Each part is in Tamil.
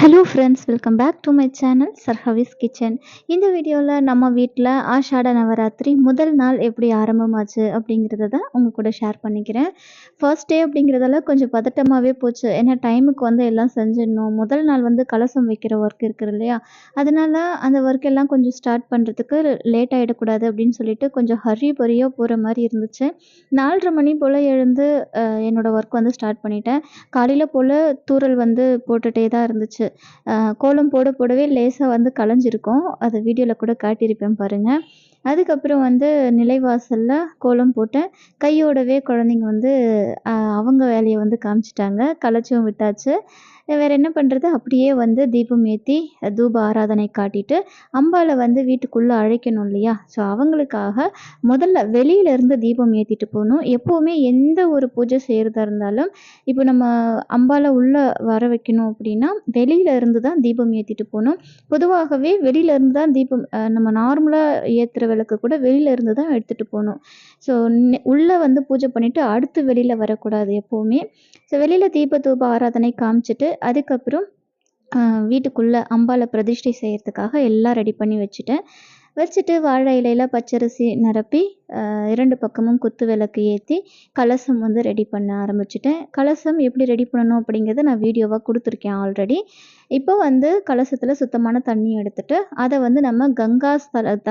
Hello friends welcome back to my channel சர்ஹவிஸ் kitchen இந்த வீடியோவில் நம்ம வீட்டில் ஆஷாட நவராத்திரி முதல் நாள் எப்படி ஆரம்பமாச்சு அப்படிங்கிறத தான் உங்கள் கூட ஷேர் பண்ணிக்கிறேன். ஃபர்ஸ்ட் டே அப்படிங்கிறதால கொஞ்சம் பதட்டமாகவே போச்சு. ஏன்னா டைமுக்கு வந்து எல்லாம் செஞ்சிடணும். முதல் நாள் வந்து கலசம் வைக்கிற ஒர்க் இருக்குது இல்லையா? அதனால் அந்த ஒர்க் எல்லாம் கொஞ்சம் ஸ்டார்ட் பண்ணுறதுக்கு லேட் ஆகிடக்கூடாது அப்படின்னு சொல்லிட்டு கொஞ்சம் ஹரி பரியாக போகிற மாதிரி இருந்துச்சு. நாலரை மணி போல் எழுந்து என்னோடய ஒர்க் வந்து ஸ்டார்ட் பண்ணிட்டேன். காலையில் போல் தூறல் வந்து போட்டுகிட்டே தான் இருந்துச்சு. கோலம் போட போடவே லேசாக வந்து கலைஞ்சிருக்கும் அதை வீடியோவில் கூட காட்டியிருப்பேன் பாருங்கள் அதுக்கப்புறம் வந்து நிலைவாசலில் கோலம் போட்டேன். கையோடவே குழந்தைங்க வந்து அஹ் அவங்க வேலையை வந்து காமிச்சிட்டாங்க. கலைச்சும் விட்டாச்சு. வேறு என்ன பண்ணுறது அப்படியே வந்து தீபம் ஏற்றி தூப ஆராதனை காட்டிட்டு அம்பாவை வந்து வீட்டுக்குள்ளே அழைக்கணும் இல்லையா? ஸோ அவங்களுக்காக முதல்ல வெளியில இருந்து தீபம் ஏற்றிட்டு போகணும். எப்போவுமே எந்த ஒரு பூஜை செய்கிறதா இருந்தாலும் இப்போ நம்ம அம்பாவை உள்ளே வர வைக்கணும் அப்படின்னா வெளியில இருந்து தான் தீபம் ஏற்றிட்டு போகணும். பொதுவாகவே வெளியில இருந்து தான் தீபம் நம்ம நார்மலாக ஏற்றுற விளக்கு கூட வெளியில இருந்து தான் எடுத்துகிட்டு போகணும். ஸோ உள்ளே வந்து பூஜை பண்ணிவிட்டு அடுத்து வெளியில் வரக்கூடாது எப்போவுமே. ஸோ வெளியில் தீப தூப ஆராதனை காமிச்சிட்டு அதுக்கப்புறம் வீட்டுக்குள்ளே அம்பாளை பிரதிஷ்டை செய்கிறதுக்காக எல்லாம் ரெடி பண்ணி வச்சுட்டேன். வச்சுட்டு வாழை இலையில் பச்சரிசி நிரப்பி இரண்டு பக்கமும் குத்து விளக்கு ஏற்றி கலசம் வந்து ரெடி பண்ண ஆரம்பிச்சிட்டேன். கலசம் எப்படி ரெடி பண்ணணும் அப்படிங்கிறத நான் வீடியோவாக கொடுத்துருக்கேன் ஆல்ரெடி இப்போ வந்து கலசத்தில் சுத்தமான தண்ணி எடுத்துட்டு அதை வந்து நம்ம கங்கா ஸ்தல த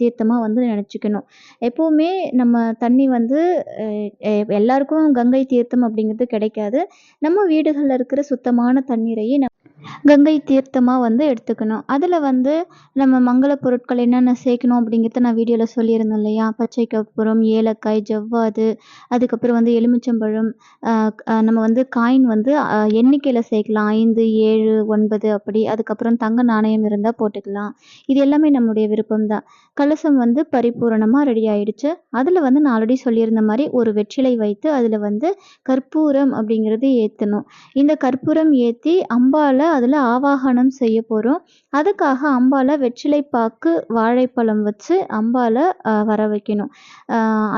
தீர்த்தமாக வந்து நினச்சிக்கணும். எப்போவுமே நம்ம தண்ணி வந்து எ- எல்லாருக்கும் கங்கை தீர்த்தம் அப்படிங்கிறது கிடைக்காது. நம்ம வீடுகளில் இருக்கிற சுத்தமான தண்ணீரையே நம்ம கங்கை தீர்த்தமாக வந்து எடுத்துக்கணும். அதில் வந்து நம்ம மங்கள பொருட்கள் என்னென்ன சேர்க்கணும் அப்படிங்கிறத நான் வீடியோவில் சொல்லியிருந்தேன் இல்லையா? பச்சை கற்பூரம் ஏலக்காய் ஜவ்வாது அதுக்கப்புறம் வந்து எலுமிச்சம்பழம் நம்ம வந்து காயின் வந்து எண்ணிக்கையில் சேர்க்கலாம். ஐந்து ஏழு ஒன்பது அப்படி. அதுக்கப்புறம் தங்க நாணயம் இருந்தால் போட்டுக்கலாம். இது எல்லாமே நம்முடைய விருப்பம் தான் கலசம் வந்து பரிபூரணமாக ரெடி ஆயிடுச்சு. அதில் வந்து நான் ஆல்ரெடி சொல்லியிருந்த மாதிரி ஒரு வெற்றிலை வைத்து அதில் வந்து கற்பூரம் அப்படிங்கிறது ஏற்றணும் இந்த கற்பூரம் ஏற்றி அம்பால அதில் ஆவாகனம் செய்ய போகிறோம் அதுக்காக அம்பால வெற்றிலை பாக்கு வாழைப்பழம் வச்சு அம்பால வர வைக்கணும்.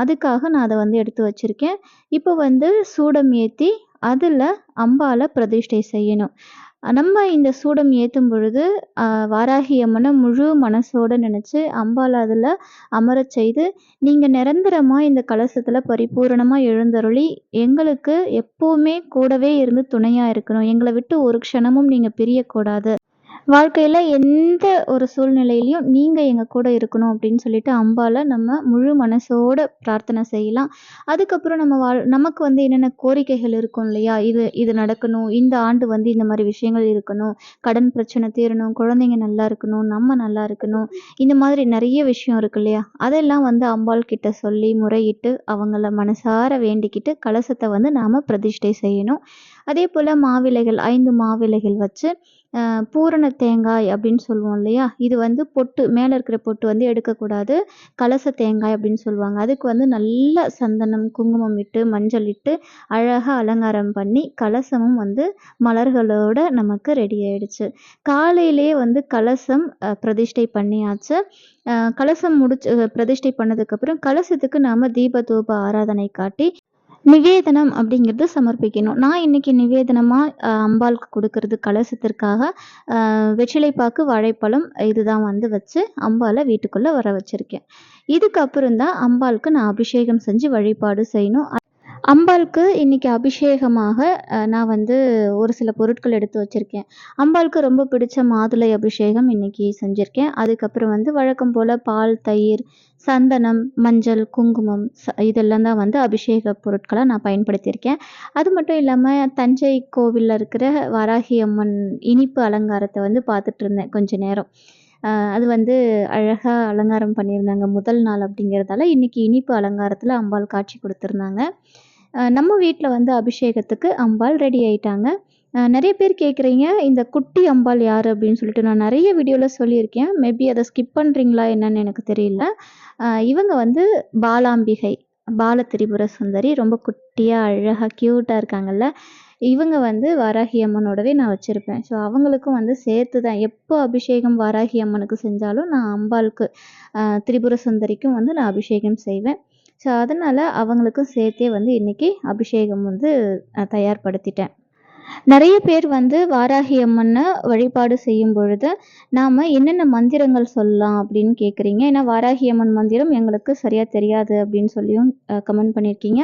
அதுக்காக நான் அதை வந்து எடுத்து வச்சுருக்கேன். இப்போ வந்து சூடம் ஏற்றி அதில் அம்பால பிரதிஷ்டை செய்யணும். நம்ம இந்த சூடம் ஏற்றும் பொழுது வாராகி அம்மனை முழு மனசோடு நினச்சி அம்பால் அதில் அமரச் செய்து நீங்கள் நிரந்தரமாக இந்த கலசத்தில் பரிபூரணமாக எழுந்தருளி எங்களுக்கு எப்போவுமே கூடவே இருந்து துணையாக இருக்கணும். எங்களை விட்டு ஒரு க்ஷணமும் நீங்கள் பிரியக்கூடாது. வாழ்க்கையில் எந்த ஒரு சூழ்நிலையிலையும் நீங்கள் எங்கள் கூட இருக்கணும் அப்படின்னு சொல்லிட்டு அம்பால நம்ம முழு மனசோட பிரார்த்தனை செய்யலாம். அதுக்கப்புறம் நம்ம வாழ் நமக்கு வந்து என்னென்ன கோரிக்கைகள் இருக்கும் இல்லையா? இது இது நடக்கணும் இந்த ஆண்டு வந்து இந்த மாதிரி விஷயங்கள் இருக்கணும் கடன் பிரச்சனை தீரணும் குழந்தைங்க நல்லா இருக்கணும் நம்ம நல்லா இருக்கணும் இந்த மாதிரி நிறைய விஷயம் இருக்கு இல்லையா? அதெல்லாம் வந்து அம்பாள் கிட்ட சொல்லி முறையிட்டு அவங்கள மனசார வேண்டிக்கிட்டு கலசத்தை வந்து நாம் பிரதிஷ்டை செய்யணும். அதே போல் மாவிலைகள் ஐந்து மாவிலைகள் வச்சு பூரண தேங்காய் அப்படின்னு சொல்லுவோம் இல்லையா? இது வந்து பொட்டு மேலே இருக்கிற பொட்டு வந்து எடுக்கக்கூடாது. கலச தேங்காய் அப்படின்னு சொல்லுவாங்க. அதுக்கு வந்து நல்ல சந்தனம் குங்குமம் இட்டு மஞ்சள் இட்டு அழகாக அலங்காரம் பண்ணி கலசமும் வந்து மலர்களோட நமக்கு ரெடி ஆயிடுச்சு. காலையிலேயே வந்து கலசம் பிரதிஷ்டை பண்ணியாச்சு. கலசம் முடிச்சு பிரதிஷ்டை பண்ணதுக்கப்புறம் கலசத்துக்கு நாம் தீப தூப ஆராதனை காட்டி நிவேதனம் அப்படிங்கிறது சமர்ப்பிக்கணும். நான் இன்னைக்கு நிவேதனமாக அம்பாளுக்கு கொடுக்கறது கலசத்திற்காக அஹ், வெற்றிலைப்பாக்கு வாழைப்பழம் இதுதான் வந்து வச்சு அம்பாலை வீட்டுக்குள்ளே வர வச்சுருக்கேன். இதுக்கப்புறம் தான் அம்பாளுக்கு நான் அபிஷேகம் செஞ்சு வழிபாடு செய்யணும். அம்பாளுக்கு இன்னைக்கு அபிஷேகமாக நான் வந்து ஒரு சில பொருட்கள் எடுத்து வச்சுருக்கேன். அம்பாளுக்கு ரொம்ப பிடிச்ச மாதுளை அபிஷேகம் இன்னைக்கு செஞ்சுருக்கேன். அதுக்கப்புறம் வந்து வழக்கம் போல் பால் தயிர் சந்தனம் மஞ்சள் குங்குமம் ச- இதெல்லாம் தான் வந்து அபிஷேக பொருட்களாக நான் பயன்படுத்தியிருக்கேன். அது மட்டும் இல்லாமல் தஞ்சை கோவிலில் இருக்கிற வராகி அம்மன் இனிப்பு அலங்காரத்தை வந்து பார்த்துட்டு இருந்தேன் கொஞ்ச நேரம். அது வந்து அழகாக அலங்காரம் பண்ணியிருந்தாங்க முதல் நாள் அப்படிங்கிறதால இன்றைக்கி இனிப்பு அலங்காரத்தில் அம்பாள் காட்சி கொடுத்துருந்தாங்க. நம்ம வீட்டில் வந்து அபிஷேகத்துக்கு அம்பாள் ரெடி ஆயிட்டாங்க. நிறைய பேர் கேட்குறீங்க இந்த குட்டி அம்பாள் யார் அப்படின்னு சொல்லிட்டு நான் நிறைய வீடியோவில் சொல்லியிருக்கேன். மேபி அதை ஸ்கிப் பண்ணுறீங்களா என்னன்னு எனக்கு தெரியல. இவங்க வந்து பாலாம்பிகை பால திரிபுர சுந்தரி ரொம்ப குட்டியாக அழகாக க்யூட்டாக இருக்காங்கல்ல. இவங்க வந்து வாராகி அம்மனோடவே நான் வச்சுருப்பேன். ஸோ அவங்களுக்கும் வந்து சேர்த்து தான் எப்போ அபிஷேகம் வாராகி அம்மனுக்கு செஞ்சாலும் நான் அம்பாளுக்கு திரிபுர சுந்தரிக்கும் வந்து நான் அபிஷேகம் செய்வேன். ஸோ அதனால் அவங்களுக்கும் சேர்த்தே வந்து இன்றைக்கி அபிஷேகம் வந்து தயார்படுத்திட்டேன். நிறைய பேர் வந்து வாராகி அம்மனை வழிபாடு செய்யும் பொழுது நாம் என்னென்ன மந்திரங்கள் சொல்லலாம் அப்படின்னு கேட்குறீங்க ஏன்னா வாராகி அம்மன் மந்திரம் எங்களுக்கு சரியாக தெரியாது அப்படின்னு சொல்லியும் கமெண்ட் பண்ணியிருக்கீங்க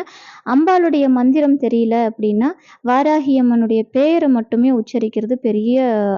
அம்பாளுடைய மந்திரம் தெரியல அப்படின்னா வாராகி அம்மனுடைய பெயரை மட்டுமே உச்சரிக்கிறது பெரிய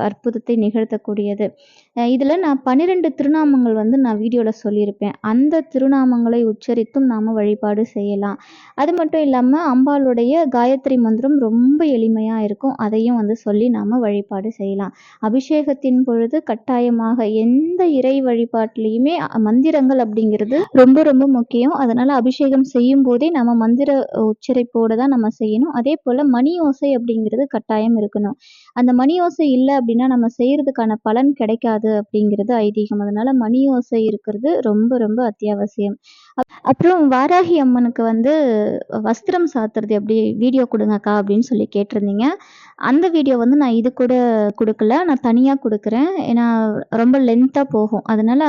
அற்புதத்தை நிகழ்த்தக்கூடியது. இதில் நான் பன்னிரெண்டு திருநாமங்கள் வந்து நான் வீடியோவில் சொல்லியிருப்பேன். அந்த திருநாமங்களை உச்சரித்தும் நாம் வழிபாடு செய்யலாம். அது மட்டும் இல்லாமல் அம்பாளுடைய காயத்ரி மந்திரம் ரொம்ப எளிமையாக இருக்கும். அதையும் வந்து சொல்லி நாம் வழிபாடு செய்யலாம். அபிஷேகத்தின் பொழுது கட்டாயமாக எந்த இறை வழிபாட்டிலையுமே மந்திரங்கள் அப்படிங்கிறது ரொம்ப ரொம்ப முக்கியம். அதனால் அபிஷேகம் செய்யும் போதே நம்ம மந்திர உச்சரிப்போடு தான் நம்ம செய்யணும். அதே போல் மணி ஓசை அப்படிங்கிறது கட்டாயம் இருக்கணும். அந்த மணி ஓசை இல்லை அப்படின்னா நம்ம செய்கிறதுக்கான பலன் கிடைக்காது. அப்படிங்கிறது ஐதீகம். அதனால் மணி ஓசை இருக்கிறது ரொம்ப ரொம்ப அத்தியாவசியம். அப்புறம் வாராகி அம்மனுக்கு வந்து வஸ்திரம் சாத்துறது எப்படி? வீடியோ கொடுங்கக்கா அப்படின்னு சொல்லி கேட்டிருந்தீங்க. அந்த வீடியோ வந்து நான் இது கூட கொடுக்கல. நான் தனியாக கொடுக்குறேன். ஏன்னா ரொம்ப லென்த்தாக போகும். அதனால்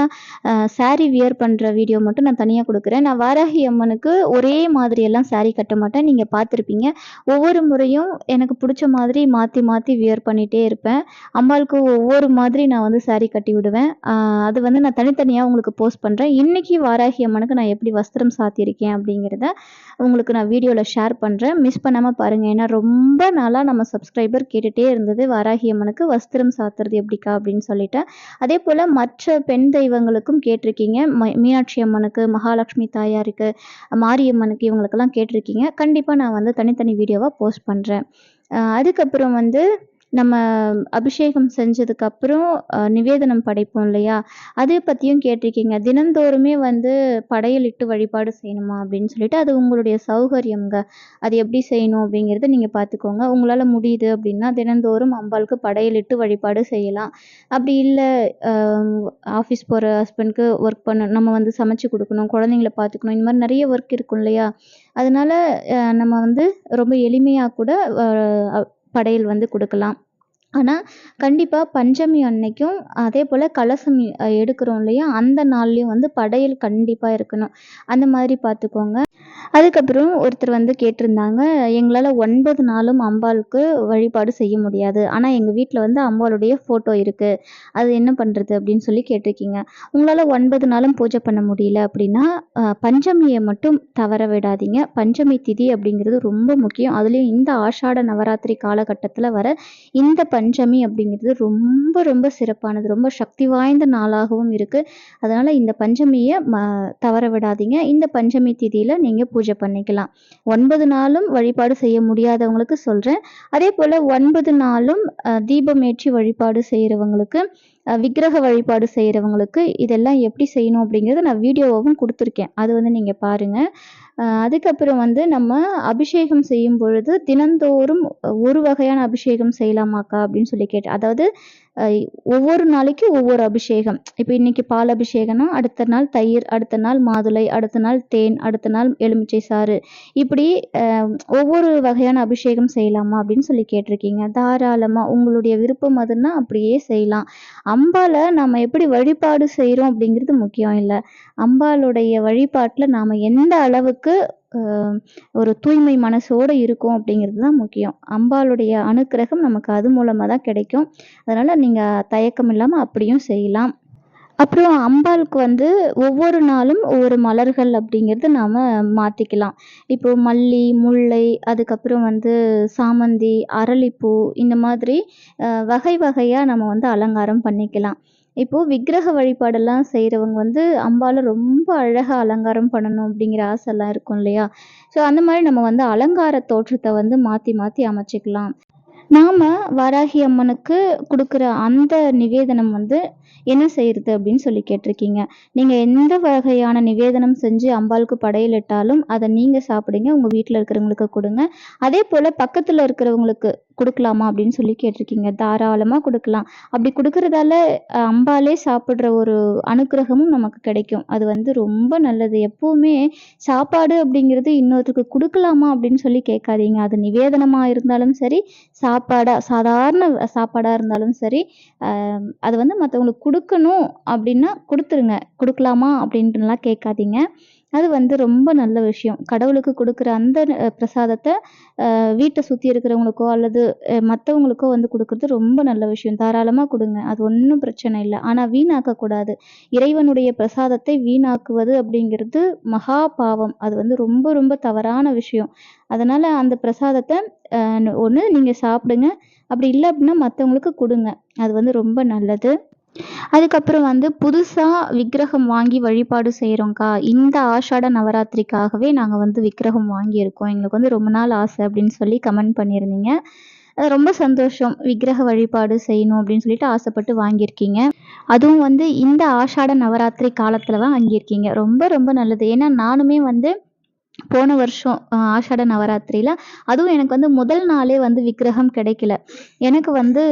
சாரீ வியர் பண்ணுற வீடியோ மட்டும் நான் தனியாக கொடுக்குறேன். நான் வாராகி அம்மனுக்கு ஒரே மாதிரியெல்லாம் சாரீ கட்ட மாட்டேன். நீங்கள் பார்த்துருப்பீங்க. ஒவ்வொரு முறையும் எனக்கு பிடிச்ச மாதிரி மாற்றி மாற்றி வியர் பண்ணிகிட்டே இருப்பேன். அம்மாளுக்கு ஒவ்வொரு மாதிரி நான் வந்து சாரீ கட்டி விடுவேன். அது வந்து நான் தனித்தனியாக உங்களுக்கு போஸ்ட் பண்ணுறேன் இன்றைக்கி வாராகி அம்மனுக்கு நான் எப்படி வஸ்திரம் சாத்தியிருக்கேன் அப்படிங்கிறத உங்களுக்கு நான் வீடியோவில் ஷேர் பண்ணுறேன் மிஸ் பண்ணாமல் பாருங்கள் ஏன்னா ரொம்ப நாளாக நம்ம சப்ஸ்கிரைபர் கேட்டுகிட்டே இருந்தது வாராகி அம்மனுக்கு வஸ்திரம் சாத்துறது எப்படிக்கா அப்படின்னு சொல்லிட்டேன் அதே போல் மற்ற பெண் தெய்வங்களுக்கும் கேட்டிருக்கீங்க. மீனாட்சி அம்மனுக்கு மகாலட்சுமி தாயாருக்கு மாரியம்மனுக்கு இவங்களுக்கெல்லாம் கேட்டிருக்கீங்க. கண்டிப்பாக நான் வந்து தனித்தனி வீடியோவாக போஸ்ட் பண்ணுறேன் அதுக்கப்புறம் வந்து நம்ம அபிஷேகம் செஞ்சதுக்கப்புறம் நிவேதனம் படைப்போம் இல்லையா? அதை பற்றியும் கேட்டிருக்கீங்க. தினந்தோறுமே வந்து படையலிட்டு வழிபாடு செய்யணுமா அப்படின்னு சொல்லிட்டு அது உங்களுடைய சௌகரியங்க அது எப்படி செய்யணும் அப்படிங்கிறத நீங்கள் பார்த்துக்கோங்க. உங்களால் முடியுது அப்படின்னா தினந்தோறும் அம்பாளுக்கு படையலிட்டு வழிபாடு செய்யலாம். அப்படி இல்லை ஆஃபீஸ் போகிற ஹஸ்பண்ட்க்கு ஒர்க் பண்ண நம்ம வந்து சமைச்சு கொடுக்கணும் குழந்தைங்கள பார்த்துக்கணும் இந்த மாதிரி நிறைய ஒர்க் இருக்கும் இல்லையா? அதனால் நம்ம வந்து ரொம்ப எளிமையாக கூட படையல் வந்து கொடுக்கலாம். ஆனால் கண்டிப்பாக பஞ்சமி அன்னைக்கும் அதே போல் கலசம் எடுக்கிறோம் இல்லையா? அந்த நாள்லேயும் வந்து படையல் கண்டிப்பாக இருக்கணும். அந்த மாதிரி பார்த்துக்கோங்க. அதுக்கப்புறம் ஒருத்தர் வந்து கேட்டிருந்தாங்க எங்களால் ஒன்பது நாளும் அம்பாளுக்கு வழிபாடு செய்ய முடியாது. ஆனால் எங்கள் வீட்டில் வந்து அம்பாளுடைய ஃபோட்டோ இருக்குது அது என்ன பண்ணுறது அப்படின்னு சொல்லி கேட்டிருக்கீங்க. உங்களால் ஒன்பது நாளும் பூஜை பண்ண முடியல அப்படின்னா பஞ்சமியை மட்டும் தவற விடாதீங்க. பஞ்சமி திதி அப்படிங்கிறது ரொம்ப முக்கியம். அதுலேயும் இந்த ஆஷாட நவராத்திரி காலகட்டத்தில் வர இந்த பஞ்சமி அப்படிங்கிறது ரொம்ப ரொம்ப சிறப்பானது. ரொம்ப சக்தி வாய்ந்த நாளாகவும் இருக்குது அதனால் இந்த பஞ்சமியை ம தவற விடாதீங்க. இந்த பஞ்சமி திதியில் நீங்கள் பூஜை பண்ணிக்கலாம். ஒன்பது நாளும் வழிபாடு செய்ய முடியாதவங்களுக்கு சொல்கிறேன் அதே போல் ஒன்பது நாளும் தீபம் ஏற்றி வழிபாடு செய்கிறவங்களுக்கு விக்கிரக வழிபாடு செய்கிறவங்களுக்கு இதெல்லாம் எப்படி செய்யணும் அப்படிங்கிறத நான் வீடியோவும் கொடுத்துருக்கேன். அது வந்து நீங்கள் பாருங்கள் அதுக்கப்புறம் வந்து நம்ம அபிஷேகம் செய்யும் பொழுது தினந்தோறும் ஒரு வகையான அபிஷேகம் செய்யலாமாக்கா அப்படின்னு சொல்லி கேட்டேன். அதாவது ஒவ்வொரு நாளைக்கு ஒவ்வொரு அபிஷேகம். இப்போ இன்னைக்கு பால் அபிஷேகம்னா அடுத்த நாள் தயிர் அடுத்த நாள் மாதுளை அடுத்த நாள் தேன் அடுத்த நாள் எலுமிச்சை சாறு. இப்படி ஒவ்வொரு வகையான அபிஷேகம் செய்யலாமா அப்படின்னு சொல்லி கேட்டிருக்கீங்க. தாராளமாக உங்களுடைய விருப்பம் அதுன்னா அப்படியே செய்யலாம். அம்பால நம்ம எப்படி வழிபாடு செய்கிறோம் அப்படிங்கிறது முக்கியம் இல்லை. அம்பாளுடைய வழிபாட்டில் நாம் எந்த அளவுக்கு ஒரு தூய்மை மனசோடு இருக்கும் அப்படிங்கிறது தான் முக்கியம். அம்பாளுடைய அனுக்கிரகம் நமக்கு அது மூலமாக தான் கிடைக்கும். அதனால் நீங்கள் தயக்கம் இல்லாமல் அப்படியும் செய்யலாம். அப்புறம் அம்பாளுக்கு வந்து ஒவ்வொரு நாளும் ஒவ்வொரு மலர்கள் அப்படிங்கிறது நாம் மாற்றிக்கலாம் இப்போ மல்லி முல்லை அதுக்கப்புறம் வந்து சாமந்தி அரளிப்பூ இந்த மாதிரி வகை வகையாக நம்ம வந்து அலங்காரம் பண்ணிக்கலாம். இப்போது விக்கிரக வழிபாடெல்லாம் செய்கிறவங்க வந்து அம்பாவை ரொம்ப அழகாக அலங்காரம் பண்ணணும் அப்படிங்கிற ஆசைலாம் இருக்கும் இல்லையா? ஸோ அந்த மாதிரி நம்ம வந்து அலங்கார தோற்றத்தை வந்து மாற்றி மாற்றி அமைச்சிக்கலாம். நாம் வாராகி அம்மனுக்கு கொடுக்குற அந்த நிவேதனம் வந்து என்ன செய்கிறது அப்படின்னு சொல்லி கேட்டிருக்கீங்க. நீங்கள் எந்த வகையான நிவேதனம் செஞ்சு அம்பாளுக்கு படையலிட்டாலும் அதை நீங்கள் சாப்பிடுங்க உங்கள் வீட்டில் இருக்கிறவங்களுக்கு கொடுங்க. அதே போல் பக்கத்தில் இருக்கிறவங்களுக்கு கொடுக்கலாமா அப்படின்னு சொல்லி கேட்டிருக்கீங்க. தாராளமாக கொடுக்கலாம். அப்படி கொடுக்கறதால அம்பாலே சாப்பிட்ற ஒரு அனுக்கிரகமும் நமக்கு கிடைக்கும். அது வந்து ரொம்ப நல்லது. எப்போவுமே சாப்பாடு அப்படிங்கிறது இன்னொருத்தருக்கு கொடுக்கலாமா அப்படின்னு சொல்லி கேட்காதீங்க. அது நிவேதனமாக இருந்தாலும் சரி சாப்பாடாக சாதாரண சாப்பாடாக இருந்தாலும் சரி அது வந்து மற்றவங்களுக்கு கொடுக்கணும் அப்படின்னா கொடுத்துருங்க கொடுக்கலாமா அப்படின்ட்டுலாம் கேட்காதீங்க அது வந்து ரொம்ப நல்ல விஷயம். கடவுளுக்கு கொடுக்குற அந்த பிரசாதத்தை வீட்டை சுற்றி இருக்கிறவங்களுக்கோ, அல்லது மற்றவங்களுக்கோ வந்து கொடுக்குறது ரொம்ப நல்ல விஷயம். தாராளமாக கொடுங்க அது ஒன்றும் பிரச்சனை இல்லை ஆனால் வீணாக்கக்கூடாது. இறைவனுடைய பிரசாதத்தை வீணாக்குவது அப்படிங்கிறது மகா பாவம். அது வந்து ரொம்ப ரொம்ப தவறான விஷயம். அதனால் அந்த பிரசாதத்தை ஒன்று நீங்கள் சாப்பிடுங்க. அப்படி இல்லை அப்படின்னா மற்றவங்களுக்கு கொடுங்க அது வந்து ரொம்ப நல்லது. அதுக்கப்புறம் வந்து புதுசாக விக்கிரகம் வாங்கி வழிபாடு செய்கிறோங்க்கா இந்த ஆஷாட நவராத்திரிக்காகவே நாங்கள் வந்து விக்கிரகம் வாங்கியிருக்கோம். எங்களுக்கு வந்து ரொம்ப நாள் ஆசை அப்படின்னு சொல்லி கமெண்ட் பண்ணியிருந்தீங்க. ரொம்ப சந்தோஷம். விக்கிரக வழிபாடு செய்யணும் அப்படின்னு சொல்லிட்டு ஆசைப்பட்டு வாங்கியிருக்கீங்க. அதுவும் வந்து இந்த ஆஷாட நவராத்திரி காலத்தில் தான் வாங்கியிருக்கீங்க. ரொம்ப ரொம்ப நல்லது. ஏன்னா நானுமே வந்து போன வருஷம் ஆஷாட நவராத்திரியில அதுவும் எனக்கு வந்து முதல் நாளே வந்து விக்கிரகம் கிடைக்கல. எனக்கு வந்து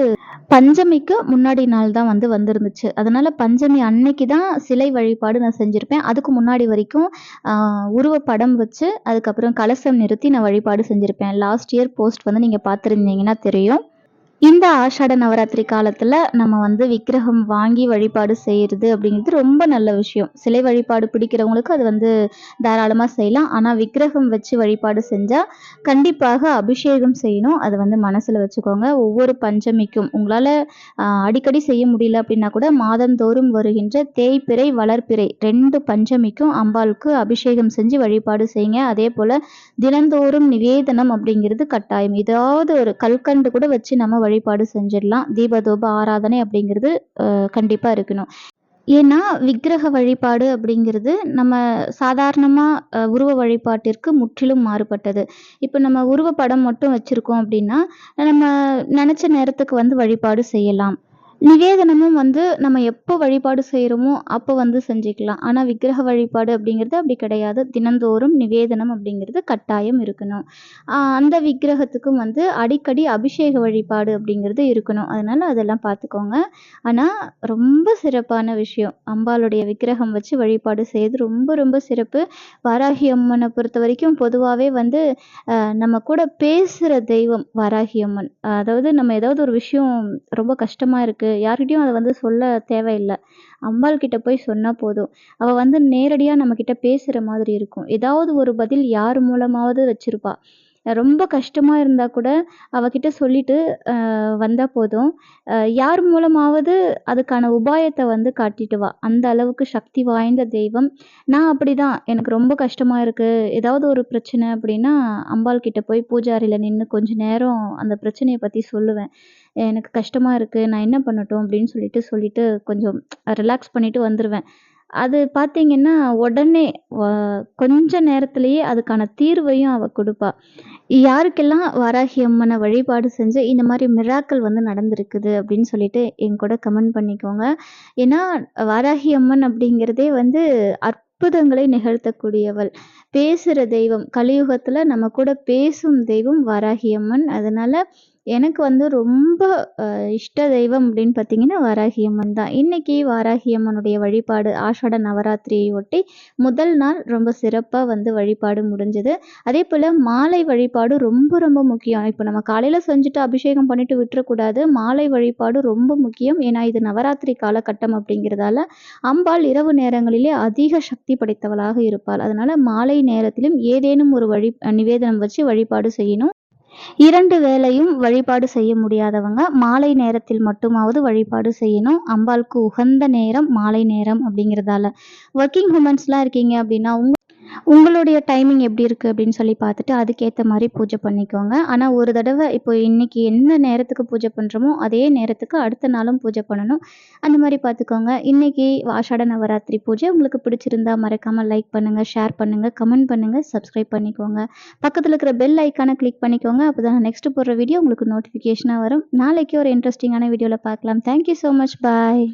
பஞ்சமிக்கு முன்னாடி நாள் தான் வந்து வந்திருந்துச்சு. அதனால பஞ்சமி அன்னைக்கு தான் சிலை வழிபாடு நான் செஞ்சிருப்பேன். அதுக்கு முன்னாடி வரைக்கும் உருவ படம் வச்சு, அதுக்கப்புறம் கலசம் நிறுத்தி நான் வழிபாடு செஞ்சிருப்பேன். லாஸ்ட் இயர் போஸ்ட் வந்து நீங்க பார்த்துருந்தீங்கன்னா தெரியும். இந்த ஆஷாட நவராத்திரி காலத்தில் நம்ம வந்து விக்கிரகம் வாங்கி வழிபாடு செய்கிறது அப்படிங்கிறது ரொம்ப நல்ல விஷயம். சிலை வழிபாடு பிடிக்கிறவங்களுக்கு அது வந்து தாராளமாக செய்யலாம். ஆனால் விக்கிரகம் வச்சு வழிபாடு செஞ்சால் கண்டிப்பாக அபிஷேகம் செய்யணும். அதை வந்து மனசில் வச்சுக்கோங்க. ஒவ்வொரு பஞ்சமிக்கும் உங்களால் அடிக்கடி செய்ய முடியல அப்படின்னா கூட மாதந்தோறும் வருகின்ற தேய்பிறை, வளர்ப்பிறை ரெண்டு பஞ்சமிக்கும் அம்பாளுக்கு அபிஷேகம் செஞ்சு வழிபாடு செய்யுங்க. அதே போல் தினந்தோறும் நிவேதனம் அப்படிங்கிறது கட்டாயம். ஏதாவது ஒரு கல்கண்டு கூட வச்சு நம்ம வழிபாடு செஞ்சிடலாம். தீபதூப ஆராதனை அப்படிங்கிறது கண்டிப்பாக கண்டிப்பா இருக்கணும். ஏன்னா விக்கிரக வழிபாடு அப்படிங்கிறது நம்ம சாதாரணமா உருவ வழிபாட்டிற்கு முற்றிலும் மாறுபட்டது. இப்ப நம்ம உருவப்படம் மட்டும் வச்சிருக்கோம் அப்படின்னா, நம்ம நினச்ச நேரத்துக்கு வந்து வழிபாடு செய்யலாம். நிவேதனமும் வந்து நம்ம எப்போ வழிபாடு செய்கிறோமோ அப்போ வந்து செஞ்சுக்கலாம். ஆனால் விக்கிரக வழிபாடு அப்படிங்கிறது அப்படி கிடையாது. தினந்தோறும் நிவேதனம் அப்படிங்கிறது கட்டாயம் இருக்கணும். அந்த விக்கிரகத்துக்கும் வந்து அடிக்கடி அபிஷேக வழிபாடு அப்படிங்கிறது இருக்கணும். அதனால் அதெல்லாம் பார்த்துக்கோங்க. ஆனால் ரொம்ப சிறப்பான விஷயம். அம்பாளுடைய விக்கிரகம் வச்சு வழிபாடு செய்து ரொம்ப ரொம்ப சிறப்பு. வாராகி அம்மனை பொறுத்த வரைக்கும் பொதுவாகவே வந்து நம்ம கூட பேசுகிற தெய்வம் வாராகி அம்மன். அதாவது நம்ம ஏதாவது ஒரு விஷயம் ரொம்ப கஷ்டமாக இருக்குது யார்கிட்டயும் அத வந்து சொல்ல தேவையில்லை அம்பாள் கிட்ட போய் சொன்னா போதும். அவ வந்து நேரடியா நம்மக்கிட்ட பேசுற மாதிரி இருக்கும். ஏதாவது ஒரு பதில் யார் மூலமாவது வச்சிருப்பா. ரொம்ப கஷ்டமாக இருந்தால் கூட அவகிட்ட சொல்லிட்டு வந்தால் போதும். யார் மூலமாவது அதுக்கான உபாயத்தை வந்து காட்டிட்டு வா அந்த அளவுக்கு சக்தி வாய்ந்த தெய்வம். நான் அப்படிதான். எனக்கு ரொம்ப கஷ்டமாக இருக்குது ஏதாவது ஒரு பிரச்சனை அப்படின்னா, அம்பாள் கிட்ட போய் பூஜாரியில் நின்று கொஞ்சம் கொஞ்ச நேரம் அந்த பிரச்சனையை பற்றி சொல்லுவேன். எனக்கு கஷ்டமாக இருக்குது நான் என்ன பண்ணட்டும்? அப்படின்னு சொல்லிட்டு சொல்லிட்டு கொஞ்சம் ரிலாக்ஸ் பண்ணிட்டு வந்துடுவேன் அது பார்த்தீங்கன்னா, உடனே கொஞ்ச நேரத்திலேயே அதுக்கான தீர்வையும் அவ கொடுப்பா. யாருக்கெல்லாம் வாராகி அம்மனை வழிபாடு செஞ்சு இந்த மாதிரி மிராக்கிள் வந்து நடந்திருக்குது அப்படின்னு சொல்லிட்டு என்கூட கமெண்ட் பண்ணிக்கோங்க. ஏன்னா வாராகி அம்மன் அப்படிங்கிறதே வந்து அற்புதங்களை நிகழ்த்தக்கூடியவள். பேசுகிற தெய்வம். கலியுகத்தில் நம்ம கூட பேசும் தெய்வம் வாராகி அம்மன். அதனால எனக்கு வந்து ரொம்ப இஷ்ட தெய்வம் அப்படின்னு பார்த்தீங்கன்னா, வாராகி அம்மன் தான். இன்னைக்கு வாராகி அம்மனுடைய வழிபாடு ஆஷாட நவராத்திரியை ஒட்டி முதல் நாள் ரொம்ப சிறப்பாக வந்து வழிபாடு முடிஞ்சது. அதே போல் மாலை வழிபாடு ரொம்ப ரொம்ப முக்கியம். இப்போ நம்ம காலையில் செஞ்சுட்டு அபிஷேகம் பண்ணிட்டு விட்டுறக்கூடாது. மாலை வழிபாடு ரொம்ப முக்கியம். ஏன்னா இது நவராத்திரி காலகட்டம் அப்படிங்கிறதால, அம்பாள் இரவு நேரங்களிலே அதிக சக்தி படைத்தவளாக இருப்பாள். அதனால் மாலை நேரத்திலும் ஏதேனும் ஒரு வழி நிவேதனம் வச்சு வழிபாடு செய்யணும். இரண்டு வேளையும் வழிபாடு செய்ய முடியாதவங்க, மாலை நேரத்தில் மட்டுமாவது வழிபாடு செய்யணும். அம்பாளுக்கு உகந்த நேரம் மாலை நேரம் அப்படிங்கிறதால. ஒர்க்கிங் உமன்ஸ்லாம் இருக்கீங்க அப்படின்னா, உங்க உங்களுடைய டைமிங் எப்படி இருக்கு அப்படின்னு சொல்லி பார்த்துட்டு, அதுக்கேற்ற மாதிரி பூஜை பண்ணிக்கோங்க. ஆனால் ஒரு தடவை இப்போ இன்னைக்கு என்ன நேரத்துக்கு பூஜை பண்ணுறோமோ அதே நேரத்துக்கு அடுத்த நாளும் பூஜை பண்ணணும். அந்த மாதிரி பார்த்துக்கோங்க. இன்னைக்கு ஆஷாட நவராத்திரி பூஜை உங்களுக்கு பிடிச்சிருந்தா மறக்காமல் லைக் பண்ணுங்கள் ஷேர் பண்ணுங்கள் கமெண்ட் பண்ணுங்கள் சப்ஸ்கிரைப் பண்ணிக்கோங்க. பக்கத்தில் இருக்கிற பெல் ஐக்கானை கிளிக் பண்ணிக்கோங்க. அப்பதான் நான் நெக்ஸ்ட் போடுற வீடியோ உங்களுக்கு நோட்டிஃபிகேஷனாக வரும். நாளைக்கு ஒரு இன்ட்ரஸ்டிங்கான வீடியோவில் பார்க்கலாம். Thank you much. பாய்.